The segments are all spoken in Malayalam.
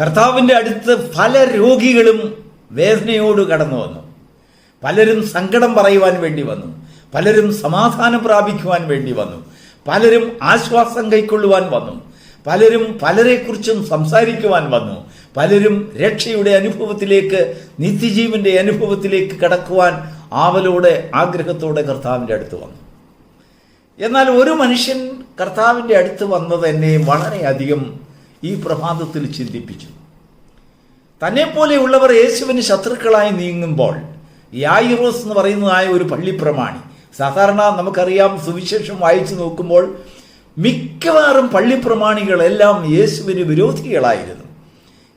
കർത്താവിന്റെ അടുത്ത് പല രോഗികളും വേദനയോട് കടന്നു വന്നു. പലരും സങ്കടം പറയുവാൻ വേണ്ടി വന്നു. പലരും സമാധാനം പ്രാപിക്കുവാൻ വേണ്ടി വന്നു. പലരും ആശ്വാസം കൈക്കൊള്ളുവാൻ വന്നു. പലരും പലരെക്കുറിച്ചും സംസാരിക്കുവാൻ വന്നു. പലരും രക്ഷയുടെ അനുഭവത്തിലേക്ക് നിത്യജീവന്റെ അനുഭവത്തിലേക്ക് കടക്കുവാൻ ആവലോടെ ആഗ്രഹത്തോടെ കർത്താവിന്റെ അടുത്ത് വന്നു. എന്നാൽ ഒരു മനുഷ്യൻ കർത്താവിന്റെ അടുത്ത് വന്നത് എന്നെ വളരെയധികം ഈ പ്രഭാതത്തിൽ ചിന്തിപ്പിച്ചു. തന്നെ പോലെയുള്ളവർ യേശുവിന് ശത്രുക്കളായി നീങ്ങുമ്പോൾ യായിറോസ് എന്ന് പറയുന്നതായ ഒരു പള്ളിപ്രമാണി സാധാരണ നമുക്കറിയാം സുവിശേഷം വായിച്ചു നോക്കുമ്പോൾ മിക്കവാറും പള്ളിപ്രമാണികളെല്ലാം യേശുവിന് വിരോധികളായിരുന്നു.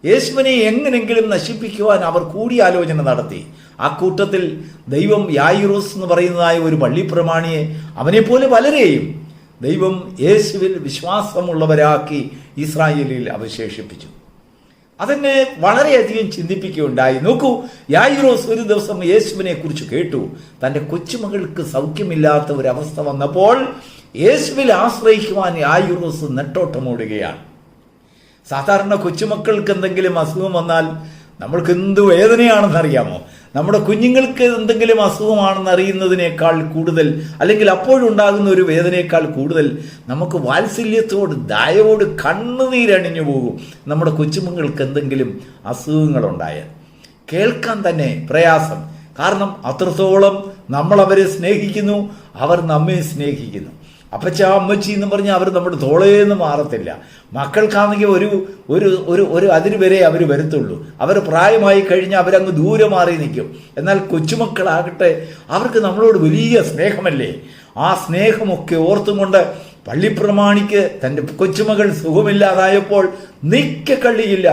യേശുവിനെ എങ്ങനെങ്കിലും നശിപ്പിക്കുവാൻ അവർ കൂടിയാലോചന നടത്തി. ആ കൂട്ടത്തിൽ ദൈവം യായിറോസ് എന്ന് പറയുന്നതായ ഒരു പള്ളിപ്രമാണിയെ അവനെപ്പോലെ പലരെയും ദൈവം യേശുവിൽ വിശ്വാസമുള്ളവരാക്കി ഇസ്രായേലിൽ അവശേഷിപ്പിച്ചു. അതെന്നെ വളരെയധികം ചിന്തിപ്പിക്കുകയുണ്ടായി. നോക്കൂ യായിറോസ് ഒരു ദിവസം യേശുവിനെ കുറിച്ച് കേട്ടു. തന്റെ കൊച്ചുമകൾക്ക് സൗഖ്യമില്ലാത്ത ഒരവസ്ഥ വന്നപ്പോൾ യേശുവിൽ ആശ്രയിക്കുവാൻ യായിറോസ് നെട്ടോട്ടമോടുകയാണ്. സാധാരണ കൊച്ചുമക്കൾക്ക് എന്തെങ്കിലും അസുഖം വന്നാൽ നമ്മൾക്ക് എന്ത് വേദനയാണെന്ന് അറിയാമോ നമ്മുടെ കുഞ്ഞുങ്ങൾക്ക് എന്തെങ്കിലും അസുഖമാണെന്ന് അറിയുന്നതിനേക്കാൾ കൂടുതൽ അല്ലെങ്കിൽ അപ്പോഴുണ്ടാകുന്ന ഒരു വേദനയേക്കാൾ കൂടുതൽ നമുക്ക് വാത്സല്യത്തോട് ദയവോട് കണ്ണുനീരണിഞ്ഞു പോകും. നമ്മുടെ കൊച്ചുമക്കൾക്ക് എന്തെങ്കിലും അസുഖങ്ങളുണ്ടായാൽ. കേൾക്കാൻ തന്നെ പ്രയാസം. കാരണം അത്രത്തോളം നമ്മൾ അവരെ സ്നേഹിക്കുന്നു അവർ നമ്മെ സ്നേഹിക്കുന്നു. അപ്പച്ച അമ്മച്ചി എന്ന് പറഞ്ഞാൽ അവർ നമ്മുടെ തോളേന്ന് മാറത്തില്ല. മക്കൾക്കാണെങ്കിൽ ഒരു ഒരു ഒരു ഒരു അതിന് വരെ അവർ വരത്തുള്ളൂ. അവർ പ്രായമായി കഴിഞ്ഞാൽ അവരങ്ങ് ദൂരെ മാറി നിൽക്കും. എന്നാൽ കൊച്ചുമക്കളാകട്ടെ അവർക്ക് നമ്മളോട് വലിയ സ്നേഹമല്ലേ? ആ സ്നേഹമൊക്കെ ഓർത്തും കൊണ്ട് പള്ളിപ്രമാണിക്ക് തന്റെ കൊച്ചുമകൾ സുഖമില്ലാതായപ്പോൾ നിൽക്ക കള്ളിയില്ല.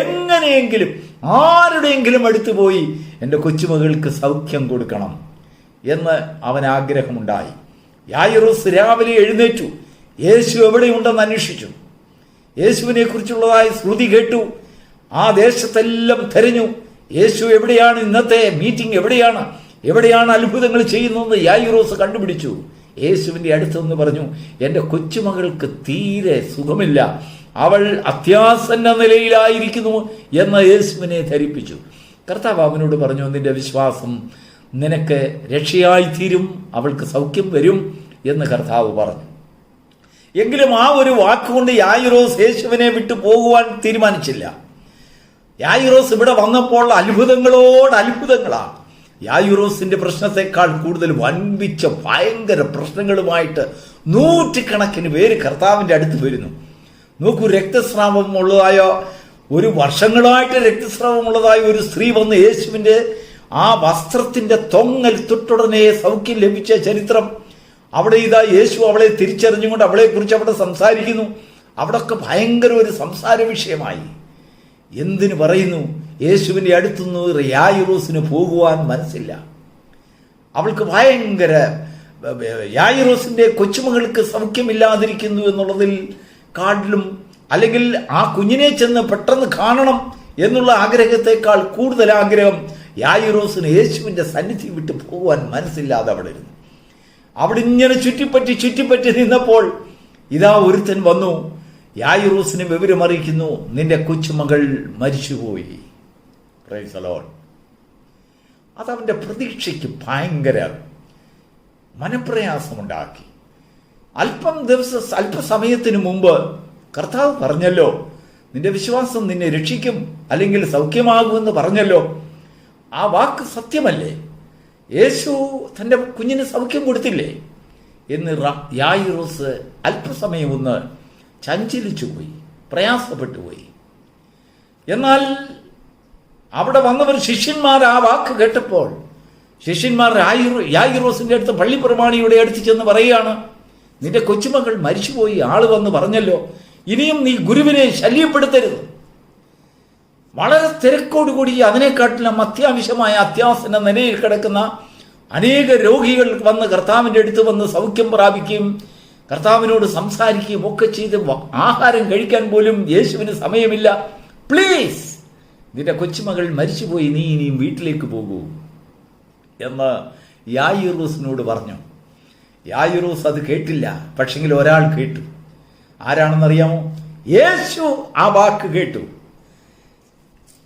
എങ്ങനെയെങ്കിലും ആരുടെയെങ്കിലും അടുത്ത് പോയി എന്റെ കൊച്ചുമകൾക്ക് സൗഖ്യം കൊടുക്കണം എന്ന് അവൻ ആഗ്രഹമുണ്ടായി യായിറൂസ് രാവിലെ എഴുന്നേറ്റു. യേശു എവിടെയുണ്ടെന്ന് അന്വേഷിച്ചു. യേശുവിനെ കുറിച്ചുള്ളതായി ശ്രുതി കേട്ടു. ആ ദേശത്തെല്ലാം തെരഞ്ഞു. യേശു എവിടെയാണ് ഇന്നത്തെ മീറ്റിംഗ് എവിടെയാണ്? എവിടെയാണ് അത്ഭുതങ്ങൾ ചെയ്യുന്നതെന്ന് യായിറോസ് കണ്ടുപിടിച്ചു. യേശുവിന്റെ അടുത്തെന്ന് പറഞ്ഞു എന്റെ കൊച്ചുമകൾക്ക് തീരെ സുഖമില്ല. അവൾ അത്യാസന്ന നിലയിലായിരിക്കുന്നു എന്ന് യേശുവിനെ ധരിപ്പിച്ചു. കർത്താവ് അവനോട് പറഞ്ഞു നിന്റെ വിശ്വാസം നിനക്ക് രക്ഷയായി തീരും അവൾക്ക് സൗഖ്യം വരും എന്ന് കർത്താവ് പറഞ്ഞു. എങ്കിലും ആ ഒരു വാക്കുകൊണ്ട് യായിറോസ് യേശുവിനെ വിട്ടു പോകുവാൻ തീരുമാനിച്ചില്ല. യായിറോസ് ഇവിടെ വന്നപ്പോൾ അത്ഭുതങ്ങളോട് അത്ഭുതങ്ങളാണ്. യായുറോസിന്റെ പ്രശ്നത്തെക്കാൾ കൂടുതൽ വൻപിച്ച ഭയങ്കര പ്രശ്നങ്ങളുമായിട്ട് നൂറ്റിക്കണക്കിന് പേര് കർത്താവിന്റെ അടുത്ത് വരുന്നു. നോക്കൂ രക്തസ്രാവം ഉള്ളതായ ഒരു വർഷങ്ങളായിട്ട് രക്തസ്രാവം ഉള്ളതായ ഒരു സ്ത്രീ വന്ന് യേശുവിന്റെ ആ വസ്ത്രത്തിന്റെ തൊങ്ങൽ തൊട്ടുടനെ സൗഖ്യം ലഭിച്ച ചരിത്രം. അവിടെ ഇതാ യേശു അവളെ തിരിച്ചറിഞ്ഞുകൊണ്ട് അവളെക്കുറിച്ച് അവിടെ സംസാരിക്കുന്നു. അവിടൊക്കെ ഭയങ്കര ഒരു സംസാര വിഷയമായി. എന്തിനു പറയുന്നു? യേശുവിന്റെ അടുത്തുനിന്ന് യായിറോസിന് പോകുവാൻ മനസ്സില്ല. അവൾക്ക് ഭയങ്കര യായിറോസിന്റെ കൊച്ചുമകൾക്ക് സൗഖ്യമില്ലാതിരിക്കുന്നു എന്നുള്ളതിൽ കാട്ടിലും അല്ലെങ്കിൽ ആ കുഞ്ഞിനെ ചെന്ന് പെട്ടെന്ന് കാണണം എന്നുള്ള ആഗ്രഹത്തെക്കാൾ കൂടുതൽ ആഗ്രഹം യായിറോസിന് യേശുവിന്റെ സന്നിധി വിട്ട് പോകുവാൻ മനസ്സില്ലാതെ അവിടെ ഇരുന്നു. അവിടെ ഇങ്ങനെ ചുറ്റിപ്പറ്റി ചുറ്റിപ്പറ്റി നിന്നപ്പോൾ ഇതാ ഒരുത്തൻ വന്നു യായിറൂസിനെ വിവരമറിയിക്കുന്നു നിന്റെ കൊച്ചുമകൾ മരിച്ചുപോയി. അതവന്റെ പ്രതീക്ഷയ്ക്ക് ഭയങ്കര മനപ്രയാസമുണ്ടാക്കി. അല്പം ദിവസ അല്പസമയത്തിന് മുമ്പ് കർത്താവ് പറഞ്ഞല്ലോ നിന്റെ വിശ്വാസം നിന്നെ രക്ഷിക്കും അല്ലെങ്കിൽ സൗഖ്യമാകുമെന്ന് പറഞ്ഞല്ലോ. ആ വാക്ക് സത്യമല്ലേ? യേശു തന്റെ കുഞ്ഞിന് സൗഖ്യം കൊടുത്തില്ലേ? എന്ന് യായിറോസ് അല്പസമയം ഒന്ന് ചഞ്ചലിച്ചു പോയി പ്രയാസപ്പെട്ടു പോയി എന്നാൽ അവിടെ വന്നവർ ശിഷ്യന്മാർ ആ വാക്ക് കേട്ടപ്പോൾ ശിഷ്യന്മാർ യായിറോസിന്റെ അടുത്ത് പള്ളിപ്രമാണിയുടെ അടുത്ത് ചെന്ന് പറയുകയാണ് നിന്റെ കൊച്ചുമകൾ മരിച്ചുപോയി ആൾ വന്ന് പറഞ്ഞല്ലോ ഇനിയും നീ ഗുരുവിനെ ശല്യപ്പെടുത്തരുത്. വളരെ തിരക്കോടുകൂടി അതിനെക്കാട്ടിലും അത്യാവശ്യമായ അത്യാസന നിലയിൽ കിടക്കുന്ന അനേക രോഗികൾ വന്ന് കർത്താവിന്റെ അടുത്ത് വന്ന് സൗഖ്യം പ്രാപിക്കുകയും കർത്താവിനോട് സംസാരിക്കുകയും ഒക്കെ ചെയ്ത് ആഹാരം കഴിക്കാൻ പോലും യേശുവിന് സമയമില്ല. പ്ലീസ് നിന്റെ കൊച്ചുമകൾ മരിച്ചുപോയി നീ ഇനിയും വീട്ടിലേക്ക് പോകൂ എന്ന് യായിറൂസിനോട് പറഞ്ഞു. യായിറൂസ് അത് കേട്ടില്ല പക്ഷെങ്കിൽ ഒരാൾ കേട്ടു. ആരാണെന്നറിയാമോ? യേശു ആ വാക്ക് കേട്ടു.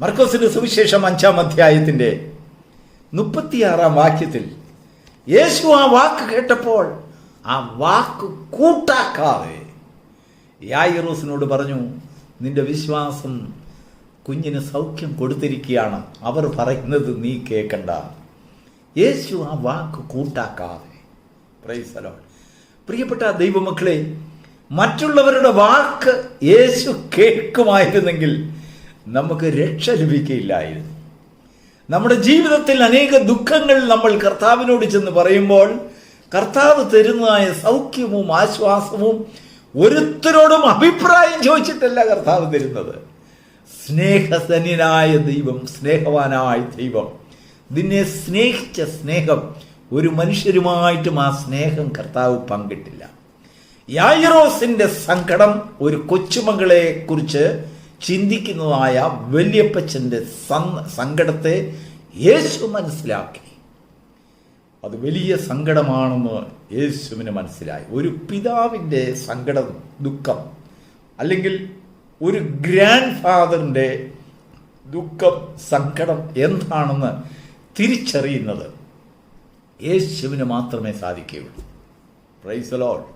മർക്കോസിന്റെ സുവിശേഷം അഞ്ചാം അധ്യായത്തിന്റെ മുപ്പത്തിയാറാം വാക്യത്തിൽ യേശു ആ വാക്ക് കേട്ടപ്പോൾ ആ വാക്ക് കൂട്ടാക്കാതെ യായിറോസിനോട് പറഞ്ഞു നിന്റെ വിശ്വാസം കുഞ്ഞിന് സൗഖ്യം കൊടുത്തിരിക്കുകയാണ്. അവർ പറയുന്നത് നീ കേൾക്കണ്ട യേശു ആ വാക്ക് കൂട്ടാക്കാതെ. പ്രിയപ്പെട്ട ദൈവമക്കളെ മറ്റുള്ളവരുടെ വാക്ക് യേശു കേൾക്കുമായിരുന്നെങ്കിൽ നമുക്ക് രക്ഷ ലഭിക്കില്ലായിരുന്നു നമ്മുടെ ജീവിതത്തിൽ അനേക ദുഃഖങ്ങൾ നമ്മൾ കർത്താവിനോട് ചെന്ന് പറയുമ്പോൾ കർത്താവ് തരുന്നതായ സൗഖ്യവും ആശ്വാസവും ഒരുത്തരോടും അഭിപ്രായം ചോദിച്ചിട്ടല്ല കർത്താവ് തരുന്നത്. സ്നേഹസനിനായ ദൈവം സ്നേഹവാനായ ദൈവം. നിന്നെ സ്നേഹിച്ച സ്നേഹം ഒരു മനുഷ്യരുമായിട്ടും ആ സ്നേഹം കർത്താവ് പങ്കിട്ടില്ല. യായിറോസിന്റെ സങ്കടം ഒരു കൊച്ചുമകളെ കുറിച്ച് ചിന്തിക്കുന്നതായ വല്യപ്പച്ചന്റെ സങ്- സങ്കടത്തെ യേശു മനസ്സിലാക്കി. അത് വലിയ സങ്കടമാണെന്ന് യേശുവിന് മനസ്സിലായി. ഒരു പിതാവിന്റെ സങ്കടം ദുഃഖം അല്ലെങ്കിൽ ഒരു ഗ്രാൻഡ് ഫാദറിന്റെ ദുഃഖം സങ്കടം എന്താണെന്ന് തിരിച്ചറിയുന്നത് യേശുവിന് മാത്രമേ സാധിക്കുകയുള്ളൂ. പ്രൈസ് ലോഡ്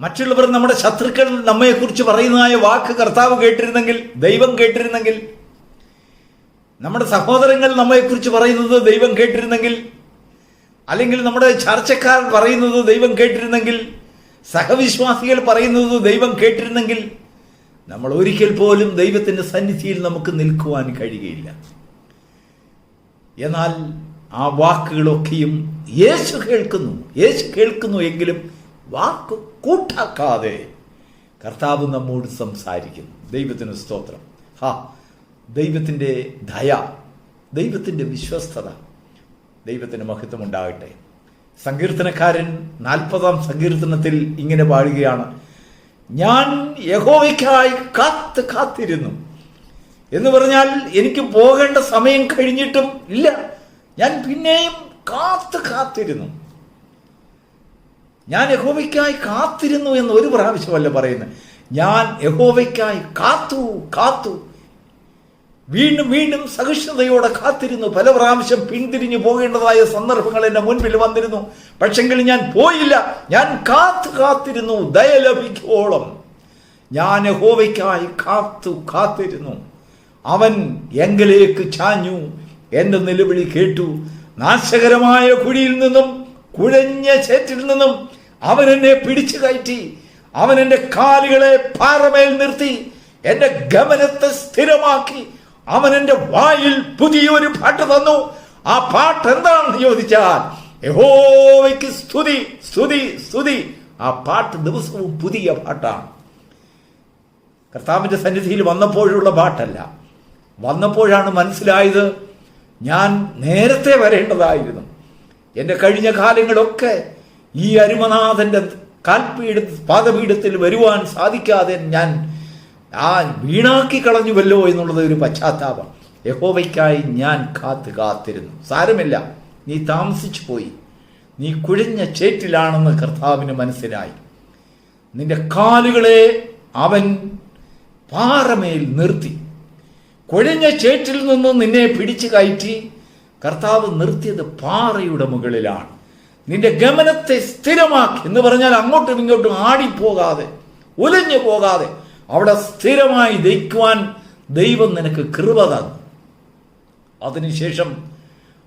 മറ്റുള്ളവർ നമ്മുടെ ശത്രുക്കൾ നമ്മയെക്കുറിച്ച് പറയുന്നതായ വാക്ക് കർത്താവ് കേട്ടിരുന്നെങ്കിൽ ദൈവം കേട്ടിരുന്നെങ്കിൽ നമ്മുടെ സഹോദരങ്ങൾ നമ്മയെക്കുറിച്ച് പറയുന്നത് ദൈവം കേട്ടിരുന്നെങ്കിൽ അല്ലെങ്കിൽ നമ്മുടെ ചർച്ചക്കാർ പറയുന്നത് ദൈവം കേട്ടിരുന്നെങ്കിൽ സഹവിശ്വാസികൾ പറയുന്നത് ദൈവം കേട്ടിരുന്നെങ്കിൽ നമ്മൾ ഒരിക്കൽ പോലും ദൈവത്തിന്റെ സന്നിധിയിൽ നമുക്ക് നിൽക്കുവാൻ കഴിയുകയില്ല. എന്നാൽ ആ വാക്കുകളൊക്കെയും യേശു കേൾക്കുന്നു. യേശു കേൾക്കുന്നു എങ്കിലും വാക്ക് കൂട്ടാക്കാതെ കർത്താവ് നമ്മോട് സംസാരിക്കുന്നു. ദൈവത്തിന് സ്തോത്രം. ഹാ ദൈവത്തിന്റെ ദയ ദൈവത്തിന്റെ വിശ്വസ്തത ദൈവത്തിന് മഹത്വം ഉണ്ടാകട്ടെ സങ്കീർത്തനക്കാരൻ നാൽപ്പതാം സങ്കീർത്തനത്തിൽ ഇങ്ങനെ പാടുകയാണ്. ഞാൻ യഹോവയ്ക്കായി കാത്ത് കാത്തിരുന്നു. എന്ന് പറഞ്ഞാൽ എനിക്ക് പോകേണ്ട സമയം കഴിഞ്ഞിട്ടും ഇല്ല. ഞാൻ പിന്നെയും കാത്ത് കാത്തിരുന്നു. ഞാൻ യഹോവയ്ക്കായി കാത്തിരുന്നു എന്ന് ഒരു പ്രാവശ്യമല്ല പറയുന്നത്. ഞാൻ യഹോവയ്ക്കായി കാത്തു കാത്തു. വീണ്ടും വീണ്ടും സഹിഷ്ണുതയോടെ കാത്തിരുന്നു. പല പ്രാവശ്യം പിന്തിരിഞ്ഞു പോകേണ്ടതായ സന്ദർഭങ്ങൾ എന്റെ മുൻപിൽ വന്നിരുന്നു. പക്ഷെങ്കിൽ ഞാൻ പോയില്ല. ഞാൻ കാത്തു കാത്തിരുന്നു. ദയ ലഭിക്കോളം. ഞാൻ യഹോവയ്ക്കായി കാത്തു കാത്തിരുന്നു. അവൻ എങ്കിലേക്ക് ചാഞ്ഞു. എന്റെ നിലവിളി കേട്ടു. നാശകരമായ കുഴിയിൽ നിന്നും കുഴഞ്ഞ ചേറ്റിൽ നിന്നും അവൻ എന്നെ പിടിച്ചു കയറ്റി. അവൻ എന്റെ കാലുകളെ പാറമേൽ നിർത്തി. എന്റെ ഗമനത്തെ സ്ഥിരമാക്കി. അവൻ എന്റെ വായിൽ പുതിയൊരു പാട്ട് തന്നു. ആ പാട്ട് എന്താണെന്ന് ചോദിച്ചാൽ യഹോവയ്ക്ക് സ്തുതി സ്തുതി സ്തുതി. ആ പാട്ട് ദിവസവും പുതിയ പാട്ടാണ്. കർത്താവിന്റെ സന്നിധിയിൽ വന്നപ്പോഴുള്ള പാട്ടല്ല. വന്നപ്പോഴാണ് മനസ്സിലായത് ഞാൻ നേരത്തെ വരേണ്ടതായിരുന്നു. എന്റെ കഴിഞ്ഞ കാലങ്ങളൊക്കെ ഈ അരുമനാഥന്റെ കാൽപീഠ പാദപീഠത്തിൽ വരുവാൻ സാധിക്കാതെ ഞാൻ ആ വീണാക്കി കളഞ്ഞുവല്ലോ എന്നുള്ളത് ഒരു പശ്ചാത്താപം. യഹോവയ്ക്കായി ഞാൻ കാത്ത് കാത്തിരുന്നു. സാരമില്ല. നീ താമസിച്ചു പോയി. നീ കുഴിഞ്ഞ ചേറ്റിലാണെന്ന് കർത്താവിന് മനസ്സിലായി. നിന്റെ കാലുകളെ അവൻ പാറമേൽ നിർത്തി. കുഴിഞ്ഞ ചേറ്റിൽ നിന്നും നിന്നെ പിടിച്ചു കയറ്റി കർത്താവ് നിർത്തിയത് പാറയുടെ മുകളിലാണ്. നിന്റെ ഗമനത്തെ സ്ഥിരമാക്കി എന്ന് പറഞ്ഞാൽ അങ്ങോട്ടും ഇങ്ങോട്ടും ആടിപ്പോകാതെ ഉലഞ്ഞു പോകാതെ അവിടെ സ്ഥിരമായി ദയിക്കുവാൻ ദൈവം നിനക്ക് കൃപ തന്നു. അതിനുശേഷം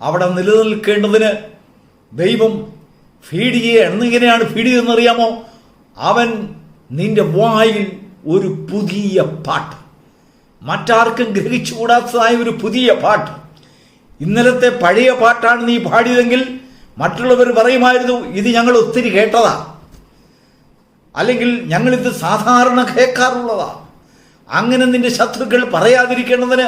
അവിടെ നിലനിൽക്കേണ്ടതിന് ദൈവം ഫീഡ് എന്നിങ്ങനെയാണ് ഫീഡ് ചെയ്യുന്നറിയാമോ അവൻ നിന്റെ വായിൽ ഒരു പുതിയ പാട്ട്. മറ്റാർക്കും ഗ്രഹിച്ചുകൂടാത്തതായ ഒരു പുതിയ പാട്ട്. ഇന്നലത്തെ പഴയ പാട്ടാണ് നീ പാടിയതെങ്കിൽ മറ്റുള്ളവർ പറയുമായിരുന്നു ഇത് ഞങ്ങൾ ഒത്തിരി കേട്ടതാ. അല്ലെങ്കിൽ ഞങ്ങളിത് സാധാരണ കേൾക്കാറുള്ളതാ. അങ്ങനെ നിന്റെ ശത്രുക്കൾ പറയാതിരിക്കേണ്ടതിന്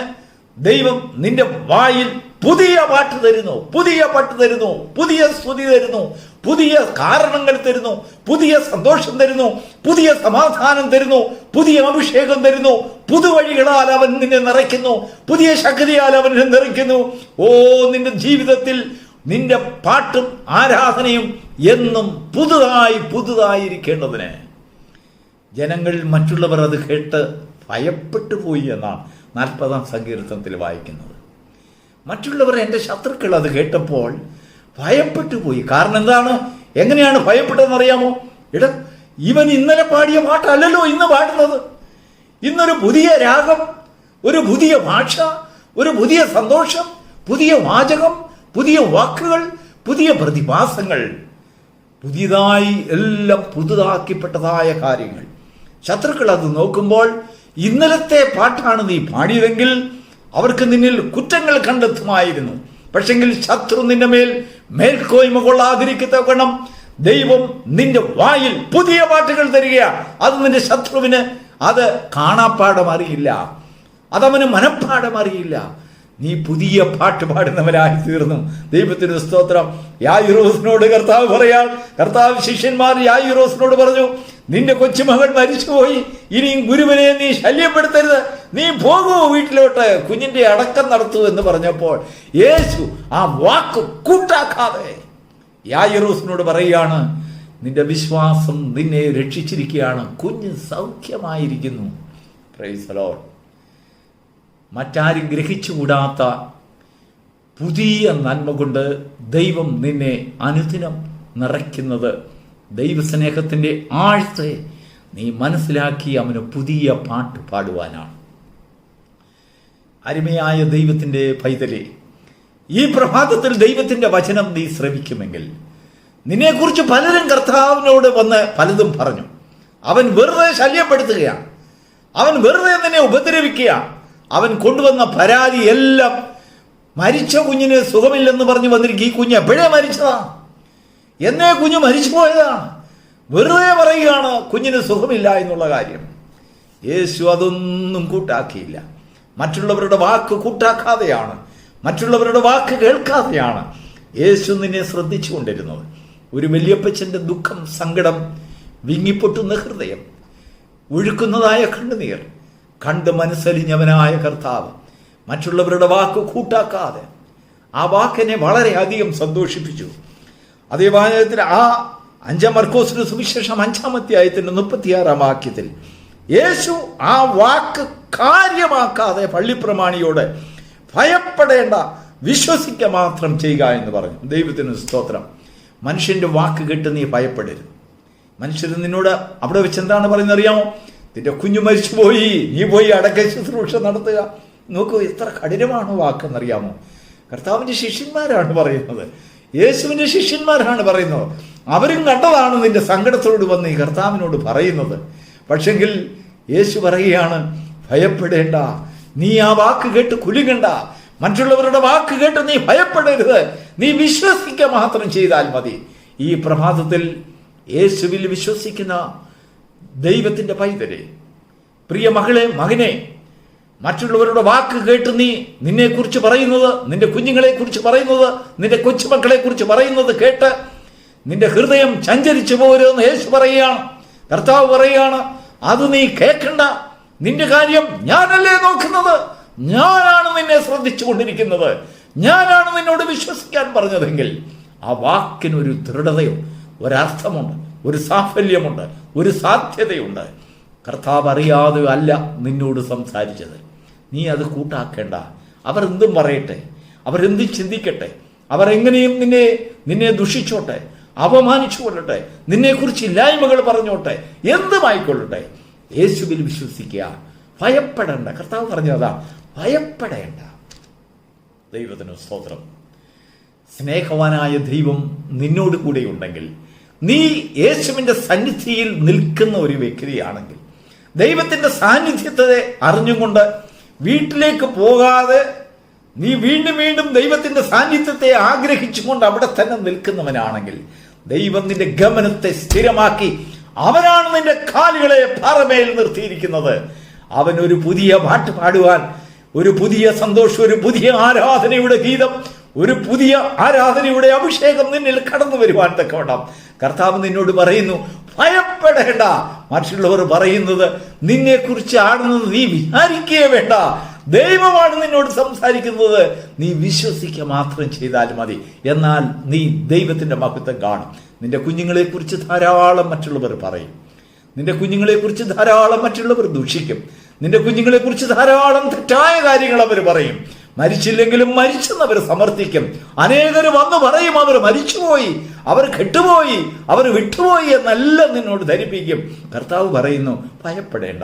ദൈവം നിന്റെ വായിൽ പുതിയ പാട്ട് തരുന്നു പുതിയ പാട്ട് തരുന്നു പുതിയ സ്തുതി തരുന്നു പുതിയ കാരണങ്ങൾ തരുന്നു പുതിയ സന്തോഷം തരുന്നു പുതിയ സമാധാനം തരുന്നു പുതിയ അഭിഷേകം തരുന്നു പുതുവഴികളാൽ അവൻ നിന്നെ നിറയ്ക്കുന്നു പുതിയ ശക്തിയാൽ അവൻ നിന്നെ നിറയ്ക്കുന്നു. ഓ നിന്റെ ജീവിതത്തിൽ നിന്റെ പാട്ടും ആരാധനയും എന്നും പുതുതായി പുതുതായിരിക്കേണ്ടതിന് ജനങ്ങൾ മറ്റുള്ളവർ അത് കേട്ട് ഭയപ്പെട്ടു പോയി എന്നാണ് നാൽപ്പതാം സങ്കീർത്തനത്തിൽ വായിക്കുന്നത്. മറ്റുള്ളവർ എന്റെ ശത്രുക്കൾ അത് കേട്ടപ്പോൾ ഭയപ്പെട്ടു പോയി. കാരണം എന്താണ്? എങ്ങനെയാണ് ഭയപ്പെട്ടതെന്ന് അറിയാമോ? ഇട ഇവൻ ഇന്നലെ പാടിയ പാട്ടല്ലല്ലോ ഇന്ന് പാടുന്നത്. ഇന്നൊരു പുതിയ രാഗം ഒരു പുതിയ ഭാഷ ഒരു പുതിയ സന്തോഷം പുതിയ വാചകം പുതിയ വാക്കുകൾ പുതിയ പ്രതിഭാസങ്ങൾ പുതിയതായി എല്ലാം പുതുതാക്കിപ്പെട്ടതായ കാര്യങ്ങൾ. ശത്രുക്കൾ അത് നോക്കുമ്പോൾ ഇന്നലത്തെ പാട്ടാണ് നീ പാടിയതെങ്കിൽ അവർക്ക് നിന്നിൽ കുറ്റങ്ങൾ കണ്ടെത്തുമായിരുന്നു. പക്ഷെങ്കിൽ ശത്രു നിന്റെ മേൽ മേൽക്കോയ്മ കൊള്ളാതിരിക്കത്തക്കണം ദൈവം നിന്റെ വായിൽ പുതിയ പാട്ടുകൾ തരിക അത് നിന്റെ ശത്രുവിന് അത് കാണാപ്പാടം അറിയില്ല. അതവന് മനപ്പാടം അറിയില്ല. നീ പുതിയ പാട്ട് പാടുന്നവരായി തീർന്നു. ദൈവത്തിന് സ്തോത്രം. യായുറോസിനോട് കർത്താവ് പറയാൻ കർത്താവ് ശിഷ്യന്മാർ യായുറോസിനോട് പറഞ്ഞു നിന്റെ കൊച്ചുമകൻ മരിച്ചുപോയി. ഇനിയും ഗുരുവിനെ നീ ശല്യപ്പെടുത്തരുത്. നീ പോകൂ വീട്ടിലോട്ട്. കുഞ്ഞിന്റെ അടക്കം നടത്തൂ എന്ന് പറഞ്ഞപ്പോൾ യേശു ആ വാക്ക് കൂട്ടാക്കാതെ യായുറോസിനോട് പറയുകയാണ് നിന്റെ വിശ്വാസം നിന്നെ രക്ഷിച്ചിരിക്കുകയാണ്. കുഞ്ഞ് സൗഖ്യമായിരിക്കുന്നു. Praise Lord. മറ്റാരും ഗ്രഹിച്ചുകൂടാത്ത പുതിയ നന്മ കൊണ്ട് ദൈവം നിന്നെ അനുദിനം നിറയ്ക്കുന്നത്. ദൈവസ്നേഹത്തിന്റെ ആഴത്തെ നീ മനസ്സിലാക്കി അവന് പുതിയ പാട്ട് പാടുവാനാണ്. അരുമയായ ദൈവത്തിന്റെ പൈതലെ ഈ പ്രഭാതത്തിൽ ദൈവത്തിന്റെ വചനം നീ ശ്രമിക്കുമെങ്കിൽ നിന്നെക്കുറിച്ച് പലരും കർത്താവിനോട് വന്ന് പലതും പറഞ്ഞു. അവൻ വെറുതെ ശല്യപ്പെടുത്തുകയാണ്. അവൻ വെറുതെ നിന്നെ ഉപദ്രവിക്കുകയാണ്. അവൻ കൊണ്ടുവന്ന പരാതി എല്ലാം മരിച്ച കുഞ്ഞിന് സുഖമില്ലെന്ന് പറഞ്ഞ് വന്നിരിക്കും. ഈ കുഞ്ഞ് എപ്പോഴേ മരിച്ചതാ? എന്നേ കുഞ്ഞ് മരിച്ചു പോയതാ. വെറുതെ പറയുകയാണ് കുഞ്ഞിന് സുഖമില്ല എന്നുള്ള കാര്യം. യേശു അതൊന്നും കൂട്ടാക്കിയില്ല. മറ്റുള്ളവരുടെ വാക്ക് കൂട്ടാക്കാതെയാണ്. മറ്റുള്ളവരുടെ വാക്ക് കേൾക്കാതെയാണ് യേശു നിന്നെ ശ്രദ്ധിച്ചു കൊണ്ടിരുന്നത് ഒരു വലിയപ്പച്ചന്റെ ദുഃഖം സങ്കടം വിങ്ങിപ്പൊട്ടുന്ന ഹൃദയം ഒഴുക്കുന്നതായ കണ്ണുനീർ കണ്ട് മനസ്സലിഞ്ഞവനായ കർത്താവ് മറ്റുള്ളവരുടെ വാക്ക് കൂട്ടാക്കാതെ ആ വാക്കിനെ വളരെയധികം സന്തോഷിപ്പിച്ചു. അതേ വാചകത്തിൽ ആ അഞ്ചാം മർക്കോസിന് സുവിശേഷം അഞ്ചാമത്തെ ആയത്തിന്റെ മുപ്പത്തിയാറാം വാക്യത്തിൽ യേശു ആ വാക്ക് കാര്യമാക്കാതെ പള്ളിപ്രമാണിയോട് ഭയപ്പെടേണ്ട വിശ്വസിക്കുക മാത്രം ചെയ്യുക എന്ന് പറഞ്ഞു. ദൈവത്തിന് സ്തോത്രം. മനുഷ്യന്റെ വാക്ക് കേട്ട് നീ ഭയപ്പെടരുത്. മനുഷ്യർ നിന്നോട് അവിടെ വെച്ച് എന്താണ് പറയുന്നത് അറിയാമോ? നിന്റെ കുഞ്ഞു മരിച്ചുപോയി നീ പോയി അടക്ക ശുശ്രൂഷ നടത്തുക. നോക്കൂ എത്ര കഠിനമാണ് വാക്കെന്നറിയാമോ? കർത്താവിന്റെ ശിഷ്യന്മാരാണ് പറയുന്നത്. യേശുവിന്റെ ശിഷ്യന്മാരാണ് പറയുന്നത്. അവരും കണ്ടതാണ് നിന്റെ സങ്കടത്തോട് വന്ന് ഈ കർത്താവിനോട് പറയുന്നത്. പക്ഷെങ്കിൽ യേശു പറയുകയാണ് ഭയപ്പെടേണ്ട. നീ ആ വാക്ക് കേട്ട് കുലുങ്ങണ്ട. മറ്റുള്ളവരുടെ വാക്ക് കേട്ട് നീ ഭയപ്പെടരുത്. നീ വിശ്വസിക്കുക മാത്രം ചെയ്താൽ മതി. ഈ പ്രഭാതത്തിൽ യേശുവിൽ വിശ്വസിക്കുന്ന ദൈവത്തിന്റെ പൈതരെ പ്രിയ മകളെ മകനെ മറ്റുള്ളവരുടെ വാക്ക് കേട്ട് നീ നിന്നെക്കുറിച്ച് പറയുന്നത് നിന്റെ കുഞ്ഞുങ്ങളെ കുറിച്ച് പറയുന്നത് നിന്റെ കൊച്ചുമക്കളെ കുറിച്ച് പറയുന്നത് കേട്ട് നിന്റെ ഹൃദയം ചഞ്ചരിച്ചു പോരുമെന്ന് യേശു പറയുകയാണ്. കർത്താവ് പറയുകയാണ് അത് നീ കേൾക്കണ്ട. നിന്റെ കാര്യം ഞാനല്ലേ നോക്കുന്നത്? ഞാനാണ് നിന്നെ ശ്രദ്ധിച്ചു കൊണ്ടിരിക്കുന്നത് ഞാനാണ് നിന്നോട് വിശ്വസിക്കാൻ പറഞ്ഞതെങ്കിൽ ആ വാക്കിനൊരു ദൃഢതയോ ഒരർത്ഥമുണ്ട്. ഒരു സാഫല്യമുണ്ട് ഒരു സാധ്യതയുണ്ട്. കർത്താവ് അറിയാതെ അല്ല നിന്നോട് സംസാരിച്ചത്. നീ അത് കൂട്ടാക്കേണ്ട. അവർ എന്തും പറയട്ടെ. അവരെന്തും ചിന്തിക്കട്ടെ. അവരെങ്ങനെയും നിന്നെ നിന്നെ ദുഷിച്ചോട്ടെ അപമാനിച്ചു കൊള്ളട്ടെ നിന്നെക്കുറിച്ച് ഇല്ലായ്മകൾ പറഞ്ഞോട്ടെ എന്തുമായിക്കൊള്ളട്ടെ. യേശുവിൽ വിശ്വസിക്കുക. ഭയപ്പെടേണ്ട. കർത്താവ് പറഞ്ഞതാ ഭയപ്പെടേണ്ട. ദൈവത്തിന് സ്തോത്രം. സ്നേഹവാനായ ദൈവം നിന്നോട് കൂടെ ഉണ്ടെങ്കിൽ നീ യേശുവിന്റെ സന്നിധിയിൽ നിൽക്കുന്ന ഒരു വ്യക്തിയാണെങ്കിൽ ദൈവത്തിന്റെ സാന്നിധ്യത്തെ അറിഞ്ഞുകൊണ്ട് വീട്ടിലേക്ക് പോകാതെ നീ വീണ്ടും വീണ്ടും ദൈവത്തിന്റെ സാന്നിധ്യത്തെ ആഗ്രഹിച്ചുകൊണ്ട് അവിടെ തന്നെ നിൽക്കുന്നവനാണെങ്കിൽ ദൈവം നിന്റെ ഗമനത്തെ സ്ഥിരമാക്കി അവനാണ് നിന്റെ കാലുകളെ പാറമേൽ നിർത്തിയിരിക്കുന്നത്. അവൻ ഒരു പുതിയ പാട്ട് പാടുവാൻ ഒരു പുതിയ സന്തോഷം ഒരു പുതിയ ആരാധനയുടെ ഗീതം ഒരു പുതിയ ആരാധനയുടെ അഭിഷേകം നിന്നിൽ കടന്നു വരുവാൻ തക്കവണ്ണം കർത്താവ് നിന്നോട് പറയുന്നു ഭയപ്പെടേണ്ട. മറ്റുള്ളവർ പറയുന്നത് നിന്നെ കുറിച്ച് ആണെന്ന് നീ വിചാരിക്കുകയേ വേണ്ട. ദൈവമാണ് നിന്നോട് സംസാരിക്കുന്നത്. നീ വിശ്വസിക്കുക മാത്രം ചെയ്താൽ മതി. എന്നാൽ നീ ദൈവത്തിന്റെ മഹത്വം കാണും. നിന്റെ കുഞ്ഞുങ്ങളെ കുറിച്ച് ധാരാളം മറ്റുള്ളവർ പറയും. നിന്റെ കുഞ്ഞുങ്ങളെ കുറിച്ച് ധാരാളം മറ്റുള്ളവർ ദൂഷിക്കും. നിന്റെ കുഞ്ഞുങ്ങളെ കുറിച്ച് ധാരാളം തെറ്റായ കാര്യങ്ങൾ അവർ പറയും. മരിച്ചില്ലെങ്കിലും മരിച്ചെന്ന് അവർ സമർത്ഥിക്കും. അനേകർ വന്ന് പറയും അവർ മരിച്ചുപോയി അവർ കെട്ടുപോയി അവർ വിട്ടുപോയി എന്നല്ല നിന്നോട് ധരിപ്പിക്കും. കർത്താവ് പറയുന്നു ഭയപ്പെടേണ്ട.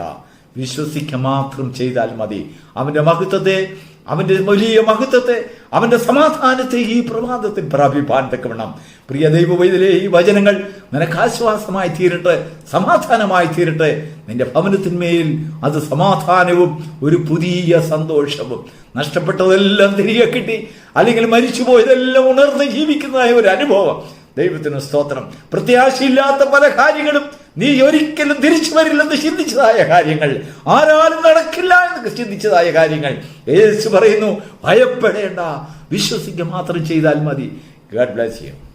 വിശ്വസിക്ക മാത്രം ചെയ്താൽ മതി. അവന്റെ മഹത്വത്തെ അവന്റെ വലിയ മഹത്വത്തെ അവന്റെ സമാധാനത്തെ ഈ പ്രഭാതത്തിൽ പ്രാപിപ്പാൻ തക്കവണ്ണം. പ്രിയ ദൈവവൈദ്യലെ ഈ വചനങ്ങൾ നിനക്ക് ആശ്വാസമായി തീരട്ടെ സമാധാനമായി തീരട്ടെ. നിന്റെ ഭവനത്തിന്മേൽ അത് സമാധാനവും ഒരു പുതിയ സന്തോഷവും. നഷ്ടപ്പെട്ടതെല്ലാം തിരികെ കിട്ടി അല്ലെങ്കിൽ മരിച്ചുപോയതെല്ലാം ഉണർന്ന് ജീവിക്കുന്നതായ ഒരു അനുഭവം. ദൈവത്തിന് സ്തോത്രം. പ്രത്യാശയില്ലാത്ത പല കാര്യങ്ങളും നീ ഒരിക്കലും തിരിച്ചു വരില്ലെന്ന് ചിന്തിച്ചതായ കാര്യങ്ങൾ. ആരാലും നടക്കില്ല എന്ന് ചിന്തിച്ചതായ കാര്യങ്ങൾ. യേശു പറയുന്നു ഭയപ്പെടേണ്ട. വിശ്വസിക്കുക മാത്രം ചെയ്താൽ മതി. ഗാഡ് ബ്ലാസ് യു